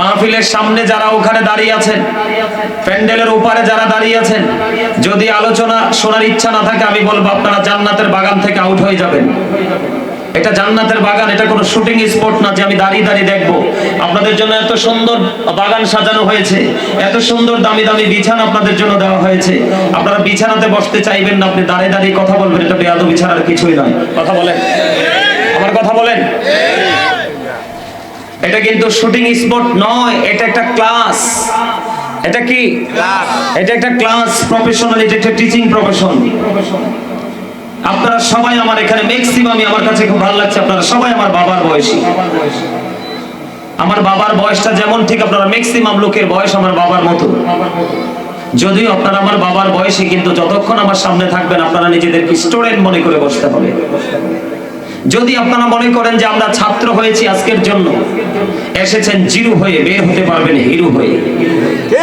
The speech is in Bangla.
মাহফিলের সামনে যারা ওখানে দাঁড়িয়ে আছেন, প্যান্ডেলের উপরে যারা দাঁড়িয়ে আছেন, যদি আলোচনা শোনার ইচ্ছা না থাকে, আমি বলব আপনারা জান্নাতের বাগান থেকে আউট হয়ে যাবেন। এটা জান্নাতের বাগান, এটা কোনো শুটিং স্পট না যে আমি দাঁড়িয়ে দাঁড়িয়ে দেখব। আপনাদের জন্য এত সুন্দর বাগান সাজানো হয়েছে, এত সুন্দর দামি দামি বিছানা আপনাদের জন্য দেওয়া হয়েছে। আপনারা বিছানাতে বসতে চাইবেন না, আপনি দাঁড়িয়ে দাঁড়িয়ে কথা বলবেন, এটা বেয়াদব বিছানার কিছুই নয়। কথা বলেন। আমার কথা বলেন। এটা কিন্তু শুটিং স্পট নয়, এটা একটা ক্লাস। এটা কি? এটা একটা ক্লাস প্রফেশনাল এটা একটা টিচিং প্রফেশন আপনারা সবাই আমার এখানে ম্যাক্সিমামই আমার কাছে খুব ভালো লাগছে, আপনারা সবাই আমার বাবার বয়সী। আমার বাবার বয়সটা যেমন ঠিক, আপনারা ম্যাক্সিমাম লোকের বয়স আমার বাবার মতো। যদিও আপনারা আমার বাবার বয়সী, কিন্তু যতক্ষণ আমার সামনে থাকবেন, আপনারা নিজেদেরকে স্টুডেন্ট মনে করে বসতে হবে। যদি আপনারা মনে করেন যে আমরা ছাত্র হয়েছি আজকের জন্য, এসেছেন জিরু হয়ে, বের হতে পারবেন হিরু হয়ে।